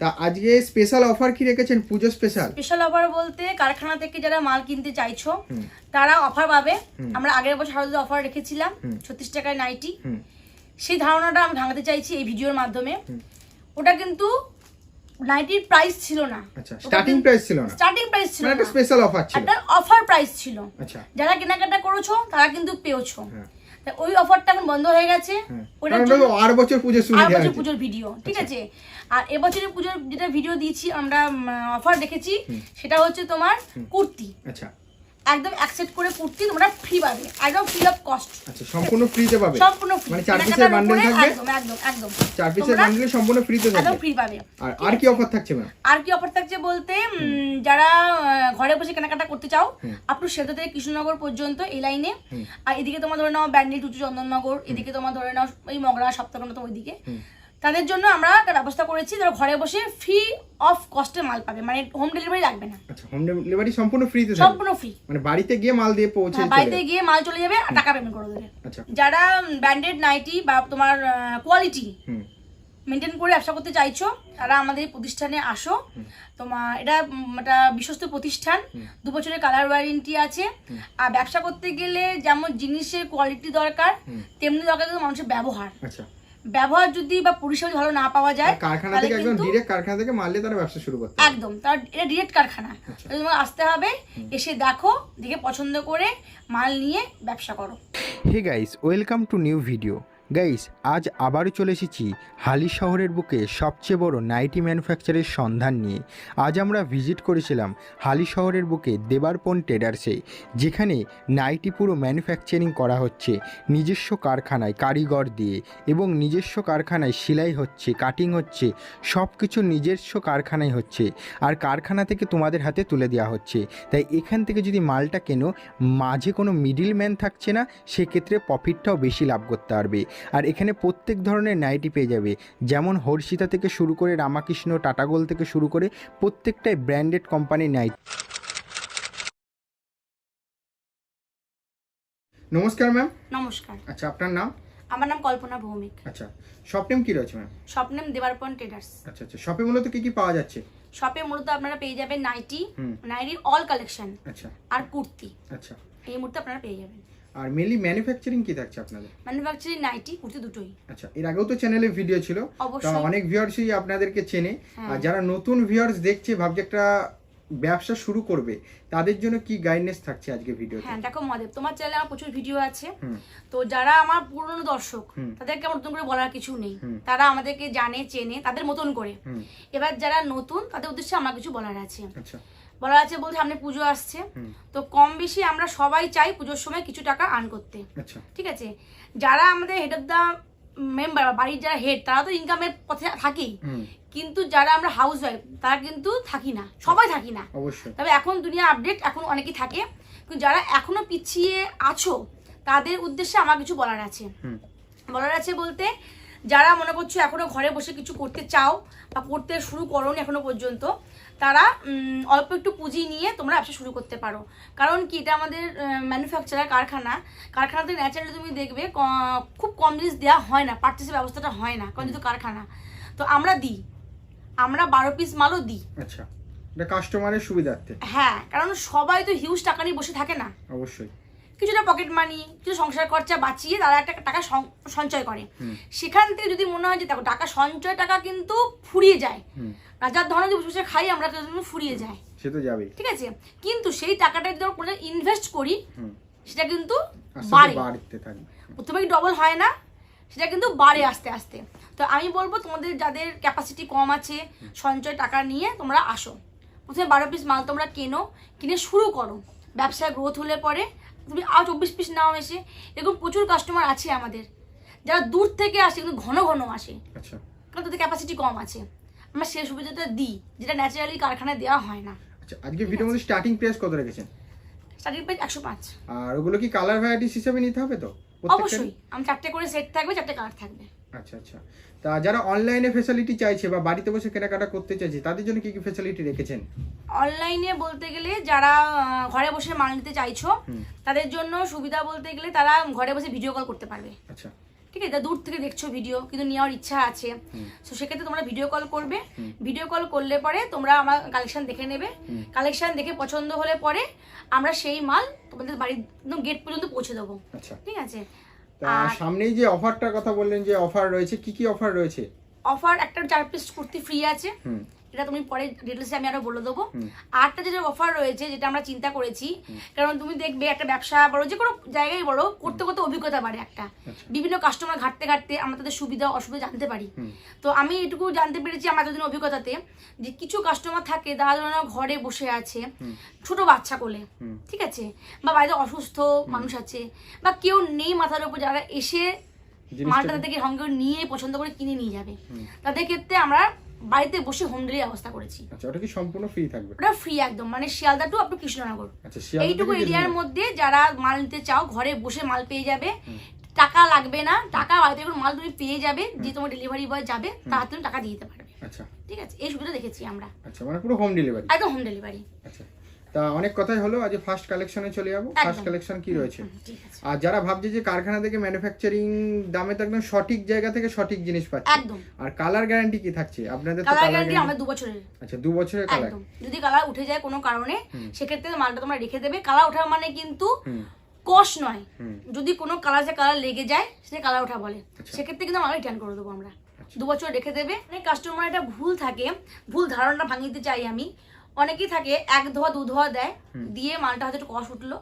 তা আজকে special offer কি রেখেছেন? পুজো স্পেশাল স্পেশাল অফার বলতে কারখানা থেকে যারা মাল কিনতে চাইছো তারা অফার পাবে। আমরা আগের বছর অফার রেখেছিলাম ছত্রিশ টাকায় নাইটি সেই ধারণাটা আমি ভাঙাতে চাইছি এই ভিডিওর মাধ্যমে। ওটা কিন্তু নাইটির প্রাইস ছিল না। আচ্ছা স্টার্টিং প্রাইস ছিল না। স্টার্টিং প্রাইস ছিল মানে একটা স্পেশাল অফার ছিল। একটা অফার প্রাইস ছিল। আচ্ছা। যারা কেনাকাটা করেছ তারা কিন্তু পেয়েছ। হ্যাঁ। ওই অফারটা এখন বন্ধ হয়ে গেছে। হ্যাঁ। ওটা আর বছর পুজো শুরু আর বছর। পুজোর ভিডিও ঠিক আচ্ছা। আছে? আর এবছরের পুজোর যেটা ভিডিও দিয়েছি আমরা অফার দেখেছি সেটা হচ্ছে তোমার কুর্তি। আচ্ছা। একদম অ্যাকসেপ্ট করে কুর্তি তোমরা ফ্রি পাবে। একদম ফ্রি অফ কস্ট আচ্ছা সম্পূর্ণ ফ্রিতে পাবে? সম্পূর্ণ ফ্রি মানে চার পিসের বান্ডেল থাকবে? একদম একদম একদম। চার পিসের বান্ডেলে সম্পূর্ণ ফ্রিতে একদম থাকবে? ফ্রি পাবে। আর আর কি অফার থাকছে ম্যাম আর কি অফার থাকছে বলতে যারা ঘরে বসে কেনাকাটা করতে চাও হুম। আপ টু সেলদা থেকে কৃষ্ণনগর পর্যন্ত এই লাইনে আর এদিকে তোমার ধরে নাও ব্যান্ডেল টুচু চন্দননগর এদিকে তোমার ধরে নাও এই মগরা সপ্তাহনত ওইদিকে। তাদের জন্য আমরা একটা ব্যবস্থা করেছি যারা ঘরে বসে ফ্রি অফ কস্টে মাল পাবে মানে হোম ডেলিভারি লাগবে না। আচ্ছা হোম ডেলিভারি সম্পূর্ণ থাকবে? সম্পূর্ণ ফ্রি মানে বাড়িতে গিয়ে মাল দিয়ে পৌঁছে চলে বাড়িতে গিয়ে মাল চলে যাবে আর টাকা পেমেন্ট করে দেবে। আচ্ছা। যারা ব্র্যান্ডেড নাইটি বা তোমার কোয়ালিটি মেনটেন করে ব্যবসা করতে চাইছো তারা আমাদের প্রতিষ্ঠানে আসো। তোমার এটা একটা বিশ্বস্ত প্রতিষ্ঠান। দু বছরের কালার ওয়ারেন্টি আছে। আর ব্যবসা করতে গেলে যেমন জিনিসের কোয়ালিটি দরকার তেমনি দরকার মানুষের ব্যবহার। আচ্ছা। ব্যবহার যদি বা পরিষেবা ভালো না পাওয়া যায় কারখানা থেকে একদম ডাইরেক্ট ডিরেক্ট কারখানা থেকে মাল দিয়ে তারা ব্যবসা শুরু করতে একদম তার এটা ডিরেক্ট কারখানা। তুমি তোমাকে আসতে হবে এসে দেখো দেখে পছন্দ করে মাল নিয়ে ব্যবসা করো। Hey guys welcome to new video guys, আজ আবারও চলে এসেছি হালি শহরের বুকে সবচেয়ে বড় নাইটি ম্যানুফ্যাকচারের সন্ধান নিয়ে। আজ আমরা ভিজিট করেছিলাম হালি শহরের বুকে দেবারপন ট্রেডার্সে, যেখানে নাইটি পুরো ম্যানুফ্যাকচারিং করা হচ্ছে নিজস্ব কারখানায় কারিগর দিয়ে এবং নিজস্ব কারখানায় সেলাই হচ্ছে, কাটিং হচ্ছে সব কিছু নিজস্ব কারখানায় হচ্ছে আর কারখানা থেকে তোমাদের হাতে তুলে দেওয়া হচ্ছে। তাই এখান থেকে যদি মালটা কেনো, মাঝে কোনো মিডিল ম্যান থাকছে না, সেক্ষেত্রে প্রফিটটাও বেশি লাভ করতে পারবে। আর এখানে প্রত্যেক ধরনের নাইটি পেয়ে যাবে। যেমন হর্ষিতা থেকে শুরু করে রামাকৃষ্ণ টাটাগোল থেকে শুরু করে প্রত্যেকটাই ব্র্যান্ডেড কোম্পানির নাইটি। নমস্কার ম্যাম। নমস্কার। আচ্ছা আপনার নাম? আমার নাম কল্পনা ভৌমিক। আচ্ছা শপ নেম কি রয়েছে ম্যাম? স্বপ্নেম দেবারপন ট্রেডার্স। আচ্ছা আচ্ছা শপে মূলত কি কি পাওয়া যাচ্ছে? শপে মূলত আপনারা পেয়ে যাবেন নাইটি। নাইটির অল কালেকশন আচ্ছা। আর কুর্তি। আচ্ছা। এই মুহূর্তে আপনারা পেয়ে যাবেন। আর মেনলি ম্যানুফ্যাকচারিং কি থাকছে আপনাদের? ম্যানুফ্যাকচারিং নাইটি কুর্তি দুটোই। আচ্ছা এর আগেও তো চ্যানেলে ভিডিও ছিল। তা অনেক ভিউয়ার্সই আপনাদেরকে চেনে। হ্যাঁ। আর যারা নতুন ভিউয়ার্স দেখছে ভাবছে একটা ব্যবসা শুরু করবে তাদের জন্য কি গাইডনেস থাকছে আজকে ভিডিওতে হ্যাঁ দেখো মহাদেব তোমার চ্যানেলে আমার প্রচুর ভিডিও আছে। তো যারা আমার পুরনো দর্শক তাদেরকে আমার নতুন করে বলার কিছু নেই। তারা আমাদেরকে জানে চেনে তাদের মতন করে। এবার যারা নতুন তাদের উদ্দেশ্যে আমার কিছু বলার আছে। আচ্ছা। বলার আছে বলতে সামনে পুজো আসছে। তো কম বেশি আমরা সবাই চাই পুজোর সময় কিছু টাকা আর্ন করতে। আচ্ছা। ঠিক আছে? যারা আমাদের হেড অফ দ্য মেম্বার বাড়ির যারা হেড তারা তো ইনকামের পথে থাকেই। কিন্তু যারা আমরা হাউস ওয়াইফ তারা কিন্তু থাকি না। সবাই থাকি না। তবে এখন দুনিয়া আপডেট এখন অনেকেই থাকে। কিন্তু যারা এখনও পিছিয়ে আছো তাদের উদ্দেশ্যে আমার কিছু বলার আছে। বলার আছে বলতে যারা মনে করছ এখনও ঘরে বসে কিছু করতে চাও বা করতে শুরু করোনি এখনও পর্যন্ত তারা অল্প একটু পুঁজি নিয়ে তোমরা ব্যবসা শুরু করতে পারো। কারণ কি এটা আমাদের ম্যানুফ্যাকচারার কারখানা। কারখানাতে ন্যাচারালি তুমি দেখবে খুব কম জিনিস দেওয়া হয় না পার্চেসের ব্যবস্থাটা হয় না কারণ যেহেতু কারখানা। তো আমরা দিই। আমরা বারো পিস মালও দিই। আচ্ছা। কাস্টমারের সুবিধার্থে। হ্যাঁ কারণ সবাই তো হিউজ টাকা নিয়ে বসে থাকে না। অবশ্যই। কিছুটা পকেট মানি কিছু সংসার খরচা বাঁচিয়ে তারা একটা টাকা সঞ্চয় করে। সেখান থেকে যদি মনে হয় যে দেখো টাকা সঞ্চয় টাকা কিন্তু ফুরিয়ে যায়। রাজার ধনে যদি বসে খাই আমরা কিন্তু ফুরিয়ে যায়। সে তো যাবেই। ঠিক আছে? কিন্তু সেই টাকাটা যদি আমরা কোনো ইনভেস্ট করি সেটা কিন্তু বাড়ে। প্রথমে ডবল হয় না? সেটা কিন্তু বাড়ে আস্তে আস্তে। তো আমি বলব তোমাদের যাদের ক্যাপাসিটি কম আছে সঞ্চয় টাকা নিয়ে তোমরা আসো। প্রথমে বারো পিস মাল তোমরা কেনো কিনে শুরু করো। ব্যবসায় গ্রোথ হলে পরে তুমি আর চব্বিশ পিস নাও এসে। এরকম প্রচুর কাস্টমার আছে আমাদের। যারা দূর থেকে আসে কিন্তু ঘন ঘন আসে। আচ্ছা। কারণ তাদের ক্যাপাসিটি কম আছে। আমরা সেই সুবিধাটা দিই যেটা ন্যাচারালি কারখানায় দেওয়া হয় না। আচ্ছা আজকে ভিডিওর মধ্যে স্টার্টিং প্রাইস কত রেখেছেন? স্টার্টিং প্রাইস একশো পাঁচ। আর ওগুলো কি কালার ভ্যারাইটিস হিসেবে নিতে হবে তো অবশ্যই। আমি চারটে করে সেট থাকবে চারটে কালার থাকবে। আচ্ছা আচ্ছা। তা যারা অনলাইনে ফেসিলিটি চাইছে বা বাড়িতে বসে কেনাকাটা করতে চাইছে তাদের জন্য কি কি ফেসিলিটি রেখেছেন? অনলাইনে বলতে গেলে যারা ঘরে বসে মাল নিতে চাইছো তাদের জন্য সুবিধা বলতে গেলে তারা ঘরে বসে ভিডিও কল করতে পারবে। আচ্ছা। ঠিক আছে? দূর থেকে দেখছ ভিডিও কিন্তু নেওয়ার ইচ্ছা আছে। তো সেক্ষেত্রে তোমরা ভিডিও কল করবে। ভিডিও কল করলে পরে তোমরা আমার কালেকশন দেখে নেবে। কালেকশন দেখে পছন্দ হলে পরে আমরা সেই মাল তোমাদের বাড়ির একদম গেট পর্যন্ত পৌঁছে দেবো। আচ্ছা। ঠিক আছে? তা সামনেই যে অফারটার কথা বললেন যে অফার রয়েছে কি কি অফার রয়েছে? অফার একটা চার পিস কুর্তি ফ্রি আছে। হুম। এটা তুমি পরে ডিটেলসে আমি আরও বলে দেবো। আরটা যেটা অফার রয়েছে যেটা আমরা চিন্তা করেছি কারণ তুমি দেখবে একটা ব্যবসা বড় যে কোনো জায়গায় বড় করতে করতে অভিজ্ঞতা বাড়ে একটা। আচ্ছা। বিভিন্ন কাস্টমার ঘাটতে ঘাটতে আমরা তাদের সুবিধা অসুবিধা জানতে পারি। তো আমি এটুকু জানতে পেরেছি আমার এতদিন অভিজ্ঞতাতে যে কিছু কাস্টমার থাকে তারা ধরো না ঘরে বসে আছে ছোট বাচ্চা কোলে ঠিক আছে? বা বাড়িতে অসুস্থ মানুষ আছে বা কেউ নেই মাথার উপর যারা এসে মালটা থেকে সঙ্গে নিয়ে পছন্দ করে কিনে নিয়ে যাবে। তাদের ক্ষেত্রে আমরা বাড়িতে বসে হোম ডেলিভারি ব্যবস্থা করেছি। আচ্ছা ওটা কি সম্পূর্ণ ফ্রি থাকবে? ওটা ফ্রি একদম মানে শিয়ালদা টু আপনি কৃষ্ণনগর। আচ্ছা শিয়ালদা এইটুকু এরিয়ার মধ্যে যারা মাল নিতে চাও ঘরে বসে মাল পেয়ে যাবে। টাকা লাগবে না টাকা বাড়িতে যখন মাল তুমি পেয়ে যাবে যে তোমার ডেলিভারি বয় যাবে তার হাতে তুমি টাকা দিয়ে দিতে পারবে। আচ্ছা। ঠিক আছে এই সুবিধা দেখেছি আমরা। আচ্ছা মানে পুরো হোম ডেলিভারি একদম হোম ডেলিভারি আচ্ছা। তা অনেক কথাই হলো আজ ফার্স্ট কালেকশনে চলে যাব। ফার্স্ট কালেকশন কি রয়েছে? আর যারা ভাবছে যে কারখানা থেকে ম্যানুফ্যাকচারিং দামে তো একদম সঠিক জায়গা থেকে সঠিক জিনিস পাচ্ছে। আর কালার গ্যারান্টি কি থাকছে? আপনাদের তো কালার গ্যারান্টি আমরা দু বছরের। আচ্ছা দু বছরের কালার যদি কালার উঠে যায় কোনো কারণে সেক্ষেত্রে মালটা তোমরা রেখে দেবে। কালার ওঠা মানে কিন্তু কষ নয়। যদি কোনো কালার যে কালার লেগে যায় সেটা কালার ওঠা বলে। আচ্ছা। সেক্ষেত্রে কিন্তু আমরা রিটার্ন করে দেবো আমরা। দু বছর রেখে দেবে। অনেক কাস্টমার একটা ভুল থাকে। ভুল ধারণা ভাঙিতে চাই আমি। অনেকেই থাকে এক ধোয়া দু ধোয়া দেয় দিয়ে মালটা হয়তো একটু কষ উঠল।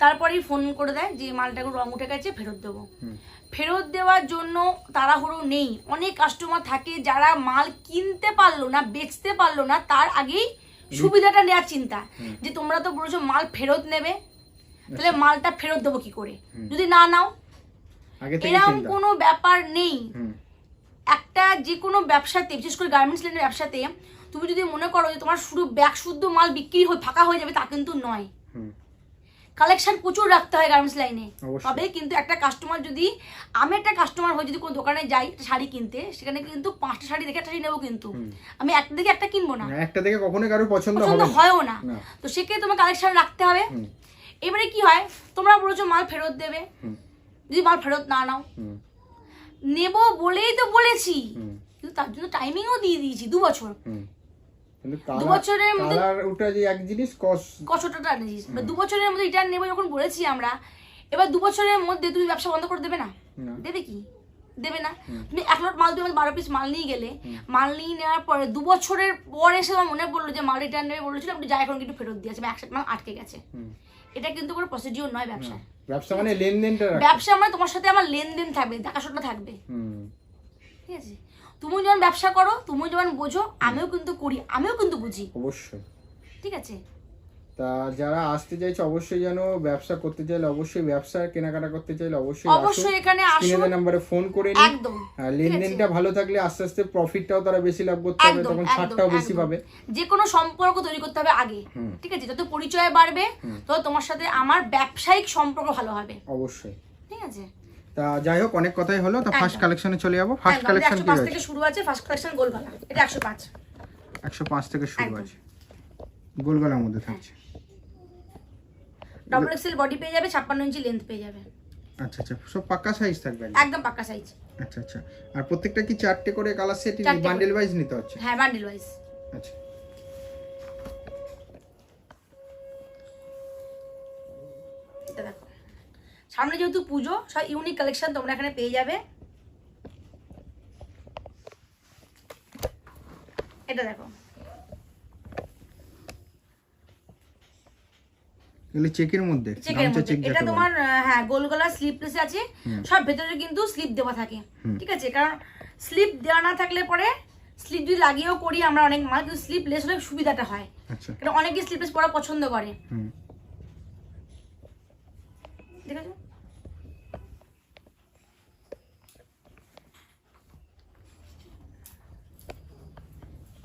তারপরেই ফোন করে দেয় যে মালটা একটু রং উঠে গেছে ফেরত দেবো। ফেরত দেওয়ার জন্য তাড়াহুড়ো নেই। অনেক কাস্টমার থাকে যারা মাল কিনতে পারল না বেচতে পারল না তার আগেই সুবিধাটা নেওয়ার চিন্তা। যে তোমরা তো বলেছ মাল ফেরত নেবে তাহলে মালটা ফেরত দেবো কি করে? যদি না নাও এরকম কোনো ব্যাপার নেই। একটা যে কোনো ব্যবসাতে বিশেষ করে গার্মেন্টস লাইনের ব্যবসাতে তুমি যদি মনে করো যে তোমার শুধু ব্যাগ শুদ্ধ মাল বিক্রি হয়ে ফাঁকা হয়ে যাবে তা কিন্তু নয়। কালেকশন প্রচুর রাখতে হয় গার্মেন্টস লাইনে। তবে কিন্তু একটা কাস্টমার যদি আমি একটা কাস্টমার হয়ে যদি কোনো দোকানে যাই শাড়ি কিনতে সেখানে কিন্তু পাঁচটা শাড়ি দেখে একটা শাড়ি নেব কিন্তু। আমি একটা দেখে একটা কিনবো না। একটা থেকে কখনোই কারও পছন্দ পছন্দ হয়ও না। তো সেক্ষেত্রে তোমার কালেকশন রাখতে হবে। এবারে কি হয় তোমরা বলেছ মাল ফেরত দেবে। যদি মাল ফেরত না নাও। নেব বলেই তো বলেছি। কিন্তু তার জন্য টাইমিংও দিয়ে দিয়েছি দু বছর। কিন্তু দু বছরের মধ্যে- কালার ওটা যে এক জিনিস কস কষ্টটা নিয়েছিস দু বছরের মধ্যে রিটার্ন নেব যখন বলেছি আমরা এবার দু বছরের মধ্যে তুমি ব্যবসা বন্ধ করে দেবে না? দেবে কি? দেবে না? তুমি এক লট মাল তুমি বারো পিস মাল নিয়ে গেলে। মাল নিয়ে নেওয়ার পরে দু বছরের পর এসে আমার মনে পড়ল যে মাল রিটার্ন নেবে বলেছিল আপনি যা এখন কিন্তু ফেরত দিয়েছে একসাথে মাল আটকে গেছে। এটা কিন্তু কোনো প্রসিডিওর নয় ব্যবসা। ব্যবসা মানে লেনদেনটা ব্যবসা মানে তোমার সাথে আমার লেনদেন থাকবে দেখাশোনা থাকবে। ঠিক আছে? তুমি যেমন ব্যবসা করো তুমি যেমন বোঝো আমিও কিন্তু করি আমিও কিন্তু বুঝি। অবশ্যই। ঠিক আছে? তা যারা আসতে চাইছে অবশ্যই যেন ব্যবসা করতে চাইলে অবশ্যই ব্যবসা কেনাকাটা করতে চাইলে অবশ্যই অবশ্যই এখানে আসুন। নাম্বারে ফোন করে নিন। একদম। হ্যাঁ, লেনদেনটা ভালো থাকলে আস্তে আস্তে প্রফিটটাও তারা বেশি লাভ করতে পারবে তখন ছাড়টাও বেশি পাবে। যে কোনো সম্পর্ক তৈরি করতে হবে আগে। ঠিক আছে? যত পরিচয় বাড়বে তত তোমার সাথে আমার ব্যবসায়িক সম্পর্ক ভালো হবে। অবশ্যই। ঠিক আছে? তা যাই হোক অনেক কথাই হলো। তা ফার্স্ট। কালেকশনে চলে যাব। ফার্স্ট কালেকশন কি থেকে শুরু আছে ফার্স্ট কালেকশন গোলগলা। এটা একশো পাঁচ। একশো পাঁচ থেকে শুরু। আছে। গোলগলার মধ্যে থাকছে। ডবল এক্সেল বডি পেয়ে যাবে ছাপ্পান্ন ইঞ্চি লেন্থ পেয়ে যাবে। আচ্ছা আচ্ছা। সব পাক্কা সাইজ থাকবে একদম। পাক্কা সাইজ আচ্ছা আচ্ছা। আর প্রত্যেকটা কি চারটে করে কালার সেট বান্ডেল ওয়াইজ নিতে হচ্ছে? হ্যাঁ বান্ডিল ওয়াইজ আচ্ছা এটা দেখো সামনে যেহেতু পুজো সব ইউনিক কালেকশন তোমরা এখানে পেয়ে যাবে। এটা দেখো। এগুলো চেকের মধ্যে এটা তোমার হ্যাঁ গোল গলা স্লিপলেস আছে। সব ভেতরে কিন্তু স্লিপ দেওয়া থাকে। ঠিক আছে? কারণ স্লিপ দেওয়া না থাকলে পরে স্লিপ যদি লাগিয়েও করি আমরা অনেক মাল কিন্তু স্লিপলেস হলে সুবিধাটা হয়। আচ্ছা। কারণ অনেকে স্লিপলেস পরা পছন্দ করে। ঠিক আছে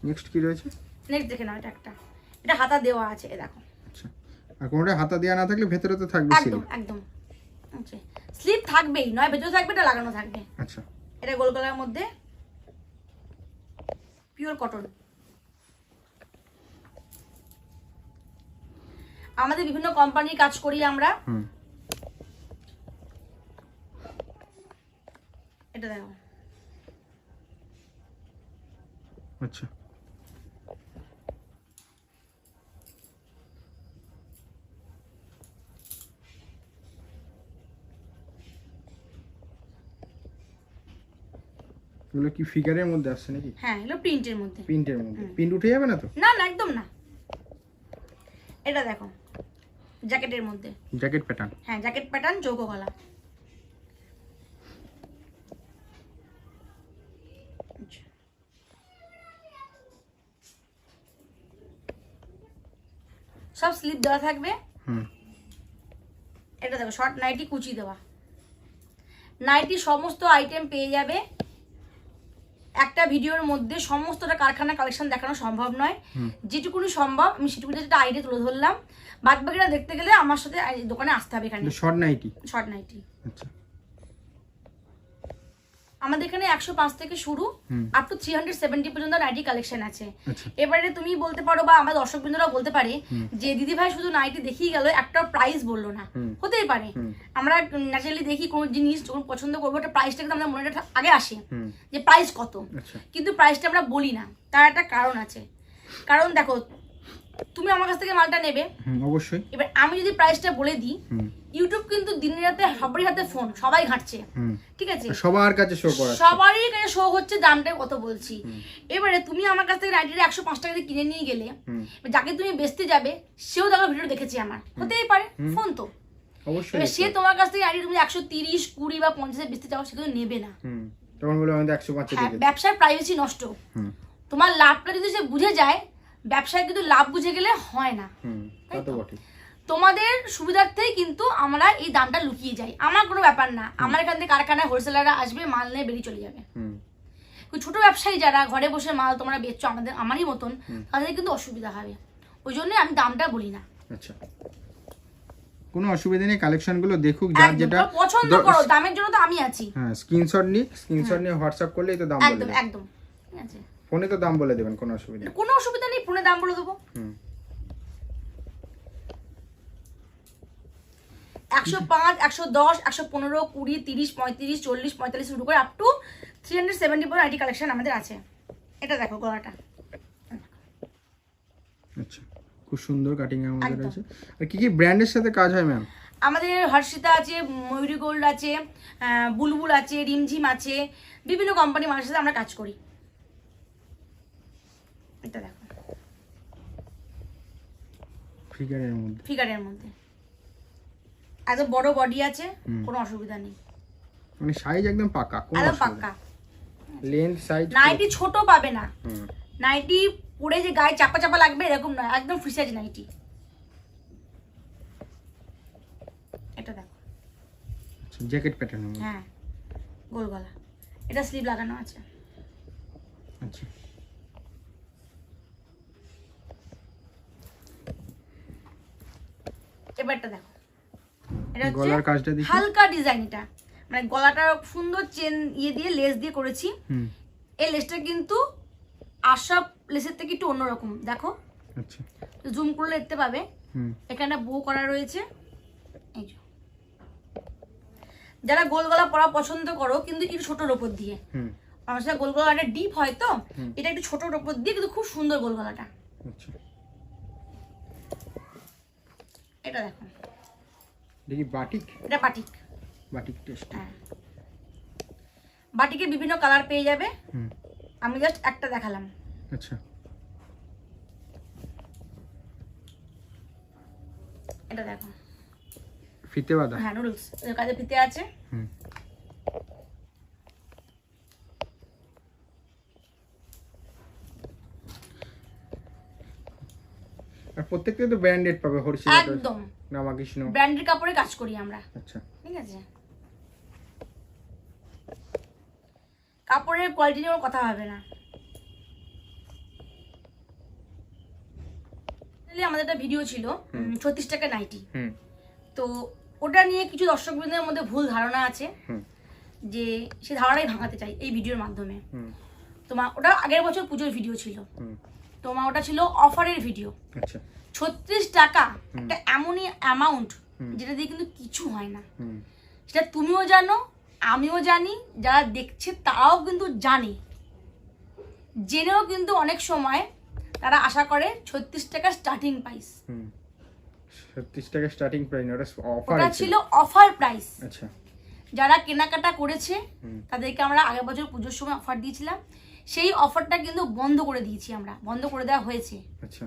নেক্সট কি রয়েছে? নেক্সট দেখে নাও এটা একটা। এটা হাতা দেওয়া আছে এ দেখো। আচ্ছা। আর কোনোটা হাতা দেওয়া না থাকলে ভেতরে তো থাকবে একদম একদম। আচ্ছা। স্লিপ থাকবেই নয় ভেতরে থাকবে এটা লাগানো থাকবে। আচ্ছা। এটা গোল গলার মধ্যে। পিওর কটন আমাদের বিভিন্ন কোম্পানির কাজ করি আমরা। এটা দেখো। আচ্ছা। এগুলো কি ফিগারের মধ্যে আসছে নাকি? হ্যাঁ এগুলো প্রিন্টের মধ্যে। প্রিন্টের মধ্যে। প্রিন্ট উঠে যাবে না তো? না না একদম না। এটা দেখো জ্যাকেটের মধ্যে। জ্যাকেট প্যাটার্ন হ্যাঁ জ্যাকেট প্যাটার্ন চৌকো গলা। সব স্লিপ দেওয়া থাকবে। হুম। এটা দেখো শর্ট নাইটি কুচি দেওয়া। নাইটি সমস্ত আইটেম পেয়ে যাবে। একটা ভিডিওর মধ্যে সমস্তটা কারখানা কালেকশন দেখানো সম্ভব নয়। যেটুকুনি সম্ভব আমি সেটুকু একটা আইডিয়া তুলে ধরলাম। বাদ বাকিটা দেখতে গেলে আমার সাথে দোকানে আসতে হবে এখানে। শর্ট নাইটি শর্ট নাইটি আচ্ছা। আমাদের এখানে একশো পাঁচ থেকে শুরু up to three hundred seventy পর্যন্ত নাইটি কালেকশন আছে। আচ্ছা। এবারে তুমি বলতে পারো বা আমার দর্শক বৃন্দরাও বলতে পারে যে দিদি ভাই শুধু নাইটি দেখিয়ে গেল একটা প্রাইস বলল না। হতেই পারে। আমরা ন্যাচারালি দেখি কোনো জিনিস যখন পছন্দ করব একটা প্রাইসটা কিন্তু আমাদের মনে আগে আসে যে প্রাইস কত। আচ্ছা। কিন্তু প্রাইসটা আমরা বলি না। তার একটা কারণ আছে। কারণ দেখো তুমি আমার কাছ থেকে মালটা নেবে। অবশ্যই। এবার আমি যদি প্রাইসটা বলে দিই ইউটিউব কিন্তু দিনের রাতে সবারই হাতে ফোন সবাই ঘাঁটছে। ঠিক আছে? সবার কাছে শো করা সবারই কাছে শো হচ্ছে দামটা কত বলছি। এবারে তুমি আমার কাছ থেকে নাইটিটা একশো পাঁচ টাকা দিয়ে কিনে নিয়ে গেলে যাকে তুমি বেচতে যাবে সেও দেখো ভিডিও দেখেছে আমার। হতেই পারে ফোন তো। অবশ্যই সে তোমার কাছ থেকে নাইটি তুমি একশো তিরিশ কুড়ি বা পঞ্চাশে বেচতে চাও সে কিন্তু নেবে না। তখন বলে আমাদের একশো পাঁচে হ্যাঁ ব্যবসার প্রাইভেসি নষ্ট। তোমার লাভটা যদি সে বুঝে যায় ব্যবসায় কিন্তু লাভ বুঝে গেলে হয় না। তোমাদের সুবিধার্থেই কিন্তু আমরা এই দামটা লুকিয়ে যাই। আমার কোনো ব্যাপার না। আমার এখান থেকে কারখানায় হোলসেলাররা আসবে মাল নিয়ে বেরিয়ে চলে যাবে। ছোট ব্যবসায়ী যারা ঘরে বসে মাল তোমরা বেচছো আমাদের আমারই মতন তাদের কিন্তু অসুবিধা হবে। ওই জন্য আমি দামটা বলি না। আচ্ছা। কোনো অসুবিধা নেই কালেকশনগুলো দেখুক যার যেটা পছন্দ করো দামের জন্য তো আমি আছি। হ্যাঁ স্ক্রিনশট নিক স্ক্রিনশট নিয়ে হোয়াটসঅ্যাপ করলেই তো দাম একদম একদম। ঠিক আছে। ফোনে তো দাম বলে দেবেন কোনো অসুবিধা নেই। কোনো অসুবিধা নেই ফোনে দাম বলে দেবো। একশো পাঁচ একশো দশ একশো পনেরো কুড়ি তিরিশ পঁয়ত্রিশ চল্লিশ পঁয়তাল্লিশ শুরু করে up to three hundred seventy four eighty collection আমাদের আছে। এটা দেখো গলাটা। আচ্ছা খুব সুন্দর কাটিং একদম। রয়েছে। আর কি কি ব্র্যান্ডের সাথে কাজ হয় ম্যাম আমাদের হর্ষিতা আছে ময়ূরী গোল্ড আছে বুলবুল আছে রিমঝিম আছে বিভিন্ন কোম্পানি মানুষের সাথে আমরা কাজ করি এটা দেখো ফিগারের মধ্যে। ফিগারের মধ্যে। একদম বড় বডি আছে। কোনো অসুবিধা নেই। মানে সাইজ একদম পাকা কোনো পাক্কা লেন্থ সাইজ নাইটি ছোট পাবে না। নাইটি পরে যে গায়ে চাপা চাপা লাগবে এরকম নয়। একদম ফ্রি সাইজ নাইটি এটা দেখো। জ্যাকেট প্যাটার্ন হ্যাঁ গোল গলা। এটা স্লিভ লাগানো আছে। আচ্ছা। এবারটা দেখো। এটা গলার কাজটা দেখি। হালকা ডিজাইন এটা মানে গলাটা সুন্দর চেন ইয়ে দিয়ে লেস দিয়ে করেছি। এই লেসটা কিন্তু আশা লেসের থেকে একটু অন্যরকম দেখো। আচ্ছা। জুম করলে দেখতে পাবে। হুম। এখানে বউ করা রয়েছে। এই যারা গোল গলা পরা পছন্দ করো কিন্তু একটু ছোটোর ওপর দিয়ে। হুম। আমার সাথে গোল গলাটা ডিপ হয় তো এটা একটু ছোটোর ওপর দিয়ে কিন্তু খুব সুন্দর গোল গলাটা। আচ্ছা। এটা দেখো। দেখি বাটিক? এটা বাটিক। Batik test. হ্যাঁ। বাটিকের বিভিন্ন কালার পেয়ে যাবে। হুম। আমি জাস্ট একটা দেখালাম। আচ্ছা। এটা দেখো। ফিতে বাঁধা হ্যাঁ নুডলস এর কাছে ফিতে আছে। হুম। প্রত্যেকটা তো ব্র্যান্ডেড পাবে একদম। রামাকৃষ্ণ। ব্র্যান্ডের কাপড়ে কাজ করি আমরা। আচ্ছা। ঠিক আছে? কাপড়ের কোয়ালিটি নিয়ে কথা হবে না। আমাদের একটা ভিডিও ছিল ছত্রিশ টাকা নাইটি। হুম। তো ওটা নিয়ে কিছু দর্শকবৃন্দের মধ্যে ভুল ধারণা আছে যে সে ধারণাই ভাঙাতে চাই এই ভিডিওর মাধ্যমে। তোমার ওটা আগের বছর পুজোর ভিডিও ছিল। তোমার ওটা ছিল অফারের ভিডিও আচ্ছা। ছত্রিশ টাকা একটা এমনই অ্যামাউন্ট যেটা দিয়ে কিন্তু কিছু হয় না। সেটা তুমিও জানো আমিও জানি যারা দেখছে তারাও কিন্তু জানে। জেনেও কিন্তু অনেক সময় তারা আশা করে ছত্রিশ টাকা স্টার্টিং প্রাইস ছত্রিশ টাকা স্টার্টিং প্রাইস ওটা অফার ওটা ছিল অফার প্রাইস আচ্ছা। যারা কেনাকাটা করেছে তাদেরকে আমরা আগের বছর পুজোর সময় অফার দিয়েছিলাম। সেই অফারটা কিন্তু বন্ধ করে দিয়েছি আমরা বন্ধ করে দেওয়া হয়েছে। আচ্ছা।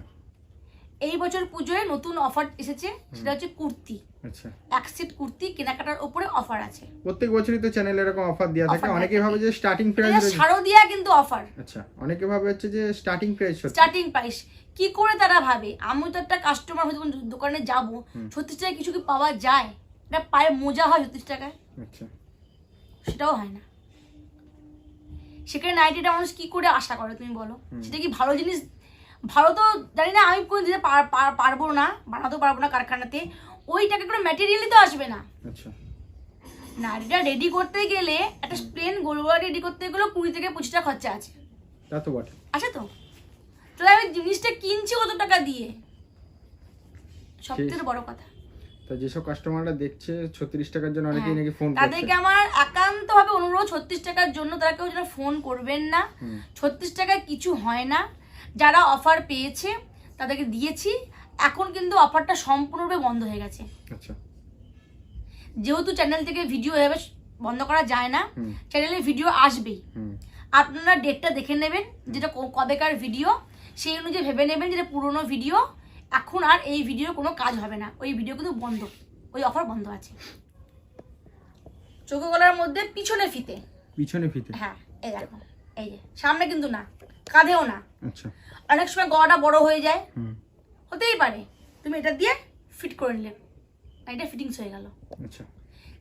এই বছর পুজোয় নতুন অফার এসেছে সেটা হচ্ছে কুর্তি। আচ্ছা। এক সেট কুর্তি কেনাকাটার উপরে অফার আছে। প্রত্যেক বছরই তো চ্যানেলে এরকম অফার দেওয়া থাকে। অনেকে ভাবে যে স্টার্টিং এটা প্রাইস শারদিয়া কিন্তু অফার আচ্ছা অনেকে ভাবে হচ্ছে যে স্টার্টিং প্রাইস স্টার্টিং প্রাইস কি করে তারা ভাবে? আমি তো একটা কাস্টমার হয়তো দোকানে যাব ছত্রিশ টাকায় কিছু কি পাওয়া যায়? এটা পায়ে মোজা হয় ছত্রিশ টাকায়? আচ্ছা। সেটাও হয় না। সেখানে নাইটিটা মানুষ কি করে আশা করে তুমি বলো? সেটা কি ভালো জিনিস ভালো তো জানি না আমি কোনো দিতে পার- পার- পারব না বানাতেও পারব না কারখানাতে। ওই টাকা কোনো ম্যাটেরিয়ালই তো আসবে না। আচ্ছা। নাইটিটা রেডি করতে গেলে একটা প্লেন গোলগোলা রেডি করতে গেলেও কুড়ি থেকে পঁচিশ টাকা খরচা আছে। আছে তো? তাহলে আমি জিনিসটা কিনছি কত টাকা দিয়ে? সব থেকে বড় কথা। তা যেসব কাস্টমাররা দেখছে ছত্রিশ টাকার জন্য অনেকেই হ্যাঁ। নাকি ফোন তাদেরকে আমার একান্ত ভাবে অনুরোধ ছত্রিশ টাকার জন্য তারা কেউ যেন ফোন করবেন না। ছত্রিশ টাকায় কিছু হয় না। যারা অফার পেয়েছে তাদেরকে দিয়েছি। এখন কিন্তু অফারটা সম্পূর্ণরূপে বন্ধ হয়ে গেছে। আচ্ছা। যেহেতু চ্যানেল থেকে ভিডিও এভাবে বন্ধ করা যায় না চ্যানেলে ভিডিও আসবেই। আপনারা ডেটটা দেখে নেবেন যেটা কবেকার ভিডিও সেই অনুযায়ী ভেবে নেবেন যেটা পুরনো ভিডিও এখন আর এই ভিডিও কোনো কাজ হবে না। ওই ভিডিও কিন্তু বন্ধ। ওই অফার বন্ধ আছে। চোখে গলার মধ্যে পিছনে ফিতে। পিছনে ফিতে। হ্যাঁ এই দেখো। এই যে সামনে কিন্তু না। কাঁধেও না। আচ্ছা। অনেক সময় গলাটা বড় হয়ে যায়। হতেই পারে। তুমি এটা দিয়ে ফিট করে নিলে। এটা ফিটিংস হয়ে গেল। আচ্ছা।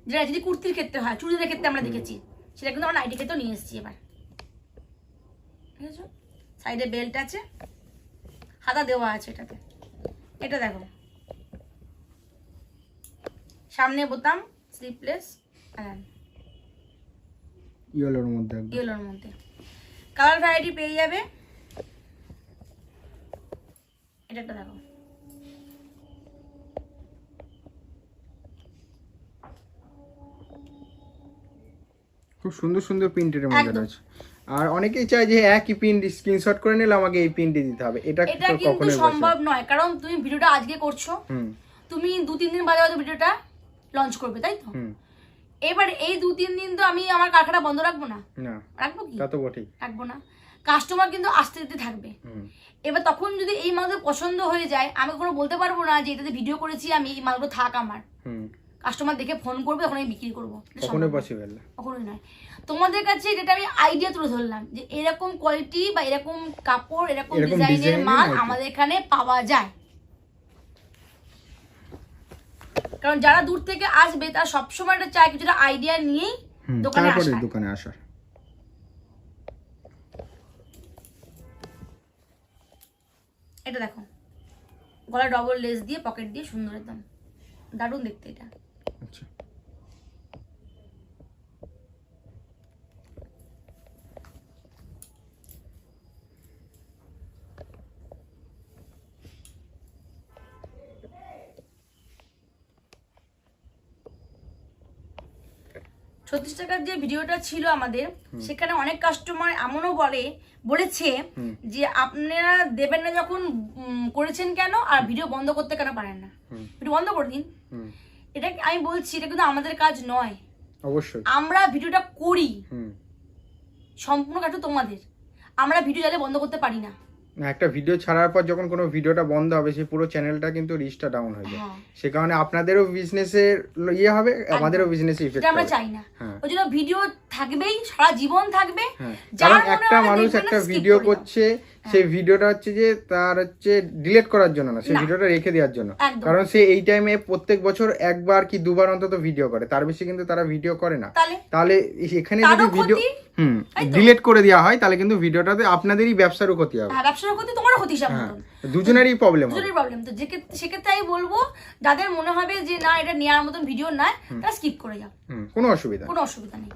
যেটা যদি কুর্তির ক্ষেত্রে হয় চুড়িদারের ক্ষেত্রে আমরা দেখেছি সেটা কিন্তু আমরা নাইটি ক্ষেত্রেও নিয়ে এসেছি এবার। ঠিক আছে? সাইডে বেল্ট আছে। হাতা দেওয়া আছে এটাতে। এটা দেখো। সামনে বোতাম স্লিপলেস ইয়েলোর মধ্যে ইয়েলোর মধ্যে। কালার ভ্যারাইটি পেয়ে যাবে। এটা একটা দেখো। খুব সুন্দর সুন্দর প্রিন্টের মধ্যে আছে আর অনেকেই চায় যে একই প্রিন্ট স্ক্রিনশট করে নিলে আমাকে এই প্রিন্টই দিতে হবে। এটা এটা কিন্তু সম্ভব নয় কারণ তুমি ভিডিওটা আজকে করছ। তুমি দু তিন দিন বাদে হয়তো ভিডিওটা লঞ্চ করবে তাই তো? এবার এই দু তিন দিন তো আমি আমার কারখানা বন্ধ রাখব না। রাখব কি? তা তো বটেই। রাখব না। কাস্টমার কিন্তু আসতে দিতে থাকবে। হুম। এবার তখন যদি এই মালগুলো পছন্দ হয়ে যায় আমি কোনো বলতে পারব না যে এটাতে ভিডিও করেছি আমি এই মালগুলো থাক আমার। কাস্টমার দেখে ফোন করবে তখন আমি বিক্রি করব। এটা কখনোই পসিবল না। কখনোই নয়। তোমাদের কাছে যেটা আমি আইডিয়া তুলে ধরলাম যে এরকম কোয়ালিটি বা এরকম কাপড় এরকম ডিজাইনের মাল আমাদের এখানে পাওয়া যায়। কারণ যারা দূর থেকে আসবে তারা সবসময় একটা চায় কিছুটা আইডিয়া নিয়েই দোকানে আসে দোকানে আসার। এটা দেখো। গলা ডবল লেস দিয়ে পকেট দিয়ে সুন্দর একদম। দারুণ দেখতে এটা। আচ্ছা। ছত্রিশ টাকার যে ভিডিওটা ছিল আমাদের সেখানে অনেক কাস্টমার এমনও বলে বলেছে যে আপনারা দেবেন না যখন করেছেন কেন আর ভিডিও বন্ধ করতে কেন পারেন না? ভিডিও বন্ধ করে দিন। এটা আমি বলছি এটা কিন্তু আমাদের কাজ নয়। অবশ্যই। আমরা ভিডিওটা করি। সম্পূর্ণ কাটু তোমাদের। আমরা ভিডিও চাইলে বন্ধ করতে পারি না, একটা ভিডিও ছাড়ার পর যখন কোনো ভিডিওটা বন্ধ হবে সেই পুরো চ্যানেলটা কিন্তু রিচটা ডাউন হয়ে যায় হ্যাঁ। সে কারণে আপনাদেরও বিজনেসের ইয়ে হবে আমাদেরও বিজনেসে ইফেক্ট আমরা চাই না। হ্যাঁ। ওই জন্য ভিডিও থাকবেই সারা জীবন থাকবে। হ্যাঁ। কারণ একটা মানুষ একটা ভিডিও করছে সেই ভিডিওটা হচ্ছে যে তার হচ্ছে ডিলিট করার জন্য না সেই ভিডিওটা রেখে দেওয়ার জন্য। কারণ সে এই টাইমে প্রত্যেক বছর একবার কি দুবার অন্তত ভিডিও করে তার বেশি কিন্তু তারা ভিডিও করে না। তাহলে? এখানে যদি ভিডিও হুম? ডিলিট করে দেওয়া হয় তাহলে কিন্তু ভিডিওটাতে আপনাদেরই ব্যবসারও ক্ষতি হবে। হ্যাঁ ব্যবসার ক্ষতি তোমারও ক্ষতি হ্যাঁ দুজনেরই প্রবলেম হবে। দুজনের প্রবলেম তো সেক্ষেত্রে আমি বলব যাদের মনে হবে যে না এটা নেওয়ার মতন ভিডিও নয় তারা স্কিপ করে যাও। কোনো অসুবিধা কোনো অসুবিধা নেই।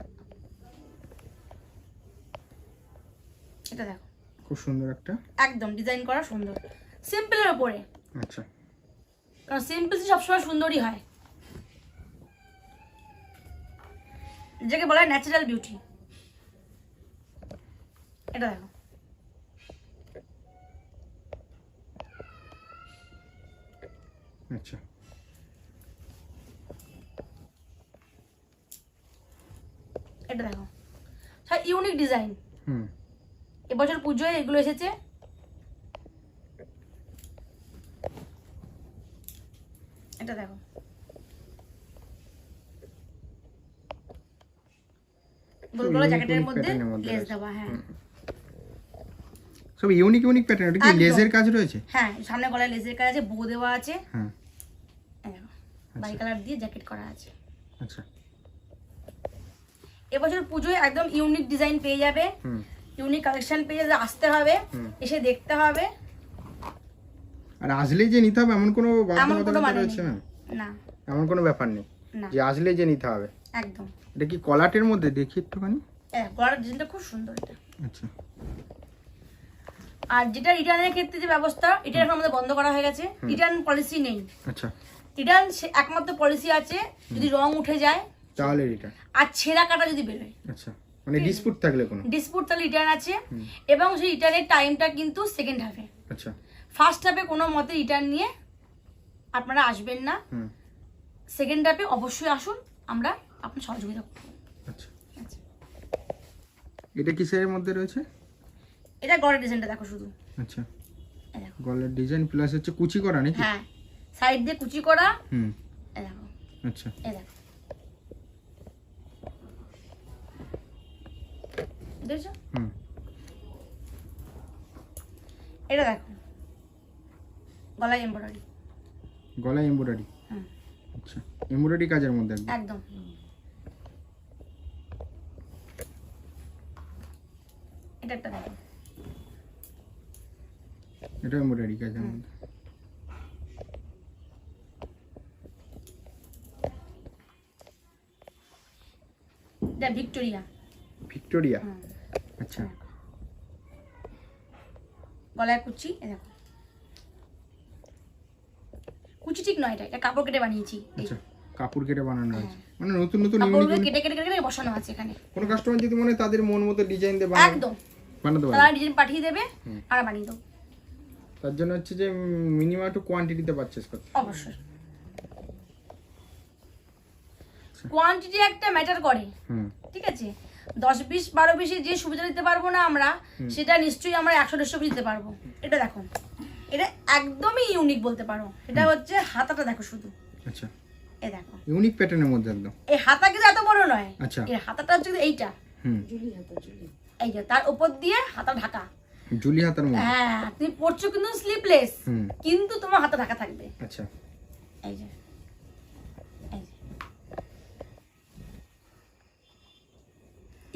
এটা দেখো। খুব সুন্দর একটা। একদম ডিজাইন করা সুন্দর। সিম্পলের ওপরে। আচ্ছা। কারণ সিম্পল সবসময় সুন্দরই হয়। যেটাকে বলা হয় ন্যাচারাল বিউটি এটা দেখো। আচ্ছা। এটা দেখো। ইউনিক ডিজাইন এবছর পুজোয় এগুলো এসেছে? এটা দেখো। গোল গলা জ্যাকেটের মধ্যে লেস দেওয়া হ্যাঁ। সব ইউনিক ইউনিক প্যাটার্ন এটা কি লেজের কাজ রয়েছে? হ্যাঁ সামনে গলায় লেসের কাজ আছে বো দেওয়া আছে। হ্যাঁ। এই বাই কালার দিয়ে জ্যাকেট করা আছে। আচ্ছা। এবছর পুজোয় একদম ইউনিক ডিজাইন পেয়ে যাবে। হুম। ইউনিক কালেকশন পেয়ে আসতে হবে এসে দেখতে হবে। আর আসলেই যে নিতে হবে এমন কোনো বাধ্যবাধকতা মানে রয়েছে নেই। না। এমন কোনো ব্যাপার নেই না। যে আসলেই যে নিতে হবে। একদম। এটা কি কলাটের মধ্যে? দেখি একটুখানি। হ্যাঁ গলার ডিজাইনটা খুব সুন্দর এটা। আচ্ছা। আর যেটা রিটার্নের ক্ষেত্রে যে ব্যবস্থা এটা এখন আমাদের বন্ধ করা হয়ে গেছে। রিটার্ন পলিসি নেই। আচ্ছা। রিটার্ন একমাত্র পলিসি আছে যদি রং উঠে যায় তাহলে রিটার্ন আর ছেঁড়া কাটা যদি বেরোয়। আচ্ছা। মানে ডিসপুট থাকলে কোনো? ডিসপুট তাহলে রিটার্ন আছে এবং সেই রিটার্নের টাইমটা কিন্তু সেকেন্ড হাফে আচ্ছা। ফার্স্ট হাফে কোনো মতে রিটার্ন নিয়ে আপনারা আসবেন না। সেকেন্ড হাফে অবশ্যই আসুন আমরা আপনার সহযোগিতা করব। আচ্ছা। আচ্ছা। এটা কিসের মধ্যে রয়েছে? এটা গড়ের ডিজাইনটা দেখো শুধু। আচ্ছা। গলার ডিজাইন প্লাস হচ্ছে কুচি করা নাকি? হ্যাঁ সাইড দিয়ে কুচি করা। হুম। এই দেখো। আচ্ছা। এই দেখো। হুম। এটা দেখো। গলায় এমব্রয়ডারি গলায় এমব্রয়ডারি হুম আচ্ছা এমব্রয়ডারি কাজের মধ্যে একদম? একদম। এটা একটা দেখো। এটা এমব্রয়ডারি কাজের মধ্যে। এটা ভিক্টোরিয়া। ভিক্টোরিয়া? আচ্ছা। গলায় কুচি দেখো। কুচি ঠিক নয় এটা এটা কাপড় কেটে বানিয়েছি। আচ্ছা কাপড় কেটে বানানো হয়েছে। মানে নতুন নতুন কাপড়গুলো কেটে কেটে কেটে কেটে বসানো আছে এখানে। কোনো কাস্টমার যদি মনে তাদের মন মতো ডিজাইন দিয়ে একদম। বানাতে তারা ডিজাইন পাঠিয়ে দেবে আর বানিয়ে দেবো। তার জন্য হচ্ছে যে মিনিমাম একটু কোয়ান্টিটিতে পারচেস করতে অবশ্যই। কোয়ান্টিটি একটা ম্যাটার করে। ঠিক আছে? দশ পিস বারো বিশে যে সুবিধা দিতে পারব না আমরা সেটা নিশ্চয়ই আমরা একশো দেড়শো পিস দিতে পারব। এটা দেখো। এটা একদমই ইউনিক বলতে পারো। এটা হচ্ছে হাতাটা দেখো শুধু। আচ্ছা। এ দেখো। ইউনিক প্যাটার্নের মধ্যে একদম। এই হাতা কিন্তু এত বড় নয়। আচ্ছা। হাতাটা হচ্ছে এইটা। হুম। এই যে তার উপর দিয়ে হাতা ঢাকা। জুলি হাতার মধ্যে? হ্যাঁ তুমি পড়ছো কিন্তু স্লিপলেস কিন্তু তোমার হাতা ঢাকা থাকবে। আচ্ছা। এই যে এই যে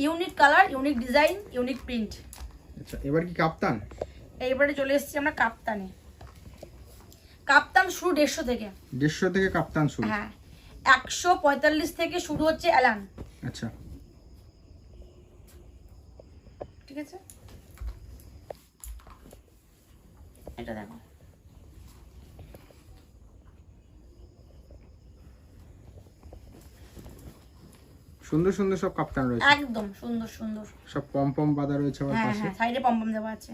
unique colour unique design unique print. আচ্ছা এবার কি কাপ্তান? এইবারে চলে এসেছি আমরা কাপ্তানে। কাপ্তান শুরু দেড়শো থেকে। দেড়শো থেকে কাপ্তান শুরু? হ্যাঁ। একশো পঁয়তাল্লিশ থেকে শুরু হচ্ছে অ্যালান আচ্ছা। ঠিক আছে? এটা দেখো। সুন্দর সুন্দর সব কাপ্তান রয়েছে? একদম সুন্দর সুন্দর। সব পম পম বাঁধা রয়েছে আবার হ্যাঁ পাশে? হ্যাঁ সাইডে পম্পম দেওয়া আছে।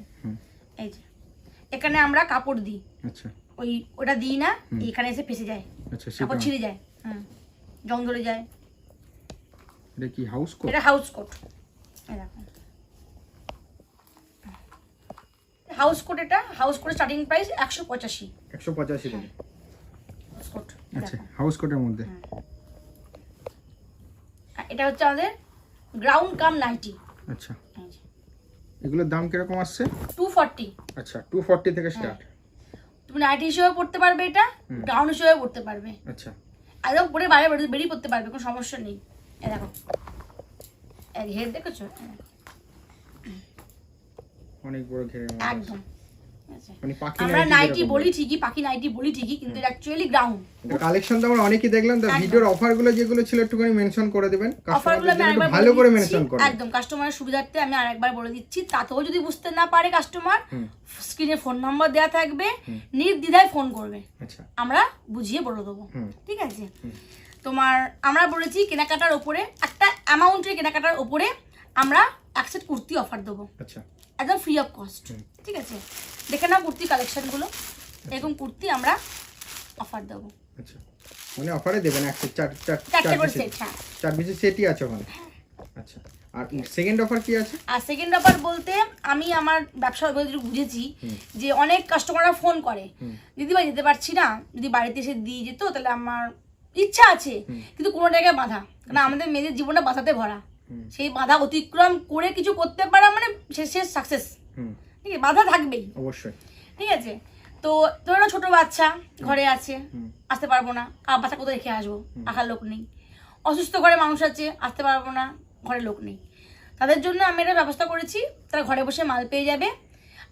এই যে। এখানে আমরা কাপড় দিই। আচ্ছা। ওই ওটা দিই না এখানে এসে ফেসে যায়। আচ্ছা কাপড় ছিঁড়ে যায়। হুম। জং ধরে যায়। এটা কি হাউস কোট এটা হাউস কোট দেখো। হাউস কোট এটা হাউস কোটের স্টার্টিং প্রাইস একশো পঁচাশি। একশো পঁচাশি টাকা। হাউস কোট আচ্ছা হাউস কোটের মধ্যে। এটা হচ্ছে আমাদের গ্রাউন্ড কাম নাইটি আচ্ছা। এগুলোর দাম কীরকম আসছে? টু ফর্টি আচ্ছা টু ফর্টি থেকে স্টার্ট তুমি নাইটি হিসেবে পড়তে পারবে এটা গ্রাউন্ড হিসেবে পড়তে পারবে। আচ্ছা। একদম পরে বাইরে বেরিয়ে- বেরিয়ে পড়তে পারবে কোনো সমস্যা নেই। এ দেখো। এই হেড দেখেছ? এই দেখো, অনেক বড় ঘেরের একদম। আমরা নাইটি নাইটি বলি ঠিকই পাখি নাইটি বলি ঠিকই কিন্তু অ্যাকচুয়ালি গ্রাউন্ড কালেকশন তো আমরা অনেকই দেখলাম তা ভিডিওর অফারগুলো যেগুলো ছিল একটুখানি মেনশন করে দেবেন। অফারগুলো আমি আরেকবার ভালো করে মেনশন দিচ্ছি। একদম কাস্টমারের সুবিধার্থে আমি আরেকবার বলে দিচ্ছি। তাতেও যদি বুঝতে না পারে কাস্টমার। স্ক্রিনে ফোন নম্বর থাকবে নির্দ্বিধায় ফোন করবে। আচ্ছা। আমরা বুঝিয়ে বলে দেবো। ঠিক আছে? তোমার আমরা বলেছি কেনাকাটার ওপরে একটা অ্যামাউন্টের কেনাকাটার ওপরে আমরা এক সেট কুর্তি অফার দেবো। আচ্ছা। একদম ফ্রি অফ কস্ট ঠিক আছে? দেখে নাও কুর্তি কালেকশনগুলো এরকম কুর্তি আমরা অফার দেবো। আচ্ছা। মানে অফারে দেবেন একশো চার চার চার সেট হ্যাঁ। চার পিসের সেটই আছে ওখানে? আচ্ছা। আর সেকেন্ড অফার কি আছে? আর সেকেন্ড অফার বলতে আমি আমার ব্যবসা যেটুকু বুঝেছি যে অনেক কাস্টমাররা ফোন করে। দিদি ভাই যেতে পারছি না। যদি বাড়িতে এসে দিয়ে যেত তাহলে আমার ইচ্ছা আছে। কিন্তু কোনো জায়গায় বাধা। কারণ আমাদের মেয়েদের জীবনটা বাধাতে ভরা। সেই বাধা অতিক্রম করে কিছু করতে পারা মানে শেষ সাকসেস ঠিক আছে বাধা থাকবেই। অবশ্যই। ঠিক আছে? তো ধরো ছোট বাচ্চা ঘরে আছে আসতে পারব না। আর বাচ্চা কোথায় রেখে আসব? রাখার লোক নেই। অসুস্থ ঘরে মানুষ আছে আসতে পারব না। ঘরে লোক নেই। তাদের জন্য আমি একটা ব্যবস্থা করেছি তারা ঘরে বসে মাল পেয়ে যাবে।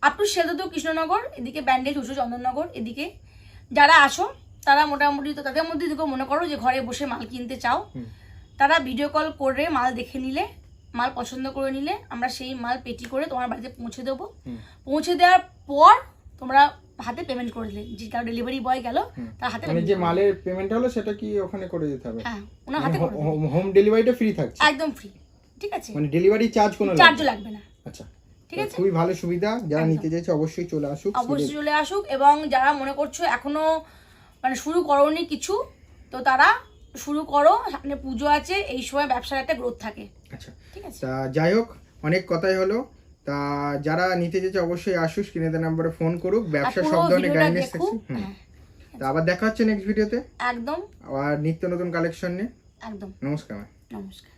আপ টু শিয়ালদহ কৃষ্ণনগর এদিকে ব্যান্ডেল উঁচু চন্দননগর এদিকে যারা আসো তারা মোটামুটি তো তাদের মধ্যে মনে করো যে ঘরে বসে মাল কিনতে চাও। তারা ভিডিও কল করে মাল দেখে নিলে মাল পছন্দ করে নিলে আমরা সেই মাল পেটি করে তোমার বাড়িতে পৌঁছে দেবো। পৌঁছে দেওয়ার পর তোমরা হাতে পেমেন্ট করে দিলে। যে তার ডেলিভারি বয় গেল তার হাতে মানে যে মালের পেমেন্ট হলো সেটা কি ওখানে করে দিতে হবে? হ্যাঁ ওনার হাতে করে হোম ডেলিভারিটা ফ্রি থাকছে? একদম ফ্রি ঠিক আছে? মানে ডেলিভারি চার্জ কোনো না। লাগবে না। আচ্ছা। ঠিক আছে? খুবই ভালো সুবিধা। যারা নিতে চাইছে অবশ্যই চলে আসুক অবশ্যই চলে আসুক। এবং যারা মনে করছ এখনও মানে শুরু করোনি কিছু তো তারা শুরু করো সামনে পুজো আছে এই সময় ব্যবসার একটা গ্রোথ থাকে। আচ্ছা। ঠিক আছে? তা যাই হোক অনেক কথাই হলো। তা যারা নিতে চাইছে অবশ্যই আসুস কিনেদের নাম্বারে ফোন করুক ব্যবসা সব ধরনের গাইডেন্স থাকছে হ্যাঁ, তা আবার দেখা হচ্ছে নেক্সট ভিডিওতে একদম। আর নিত্য নতুন কালেকশন নিয়ে। একদম। নমস্কার নমস্কার।